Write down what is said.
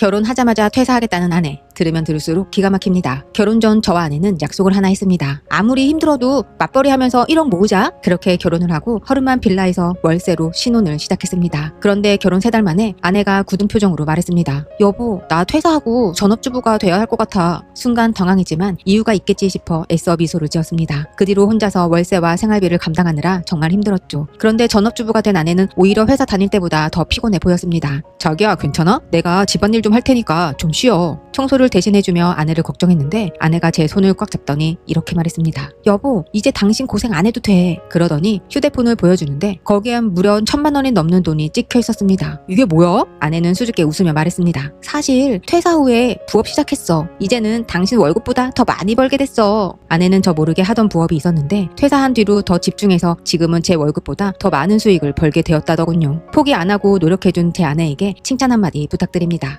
결혼하자마자 퇴사하겠다는 아내. 들으면 들을수록 기가 막힙니다. 결혼 전 저와 아내는 약속을 하나 했습니다. 아무리 힘들어도 맞벌이 하면서 1억 모으자. 그렇게 결혼을 하고 허름한 빌라에서 월세로 신혼을 시작했습니다. 그런데 결혼 세 달 만에 아내가 굳은 표정으로 말했습니다. 여보, 나 퇴사하고 전업주부가 돼야 할 것 같아. 순간 당황했지만 이유가 있겠지 싶어 애써 미소를 지었습니다. 그 뒤로 혼자서 월세와 생활비를 감당하느라 정말 힘들었죠. 그런데 전업주부가 된 아내는 오히려 회사 다닐 때보다 더 피곤해 보였습니다. 자기야, 괜찮아? 내가 집안일 좀 할 테니까 좀 쉬어. 청소를 대신해주며 아내를 걱정했는데 아내가 제 손을 꽉 잡더니 이렇게 말했습니다. 여보, 이제 당신 고생 안 해도 돼. 그러더니 휴대폰을 보여주는데 거기엔 무려 천만 원이 넘는 돈이 찍혀 있었습니다. 이게 뭐야? 아내는 수줍게 웃으며 말했습니다. 사실 퇴사 후에 부업 시작했어. 이제는 당신 월급보다 더 많이 벌게 됐어. 아내는 저 모르게 하던 부업이 있었는데 퇴사한 뒤로 더 집중해서 지금은 제 월급보다 더 많은 수익을 벌게 되었다더군요. 포기 안 하고 노력해준 제 아내에게 칭찬 한마디 부탁드립니다.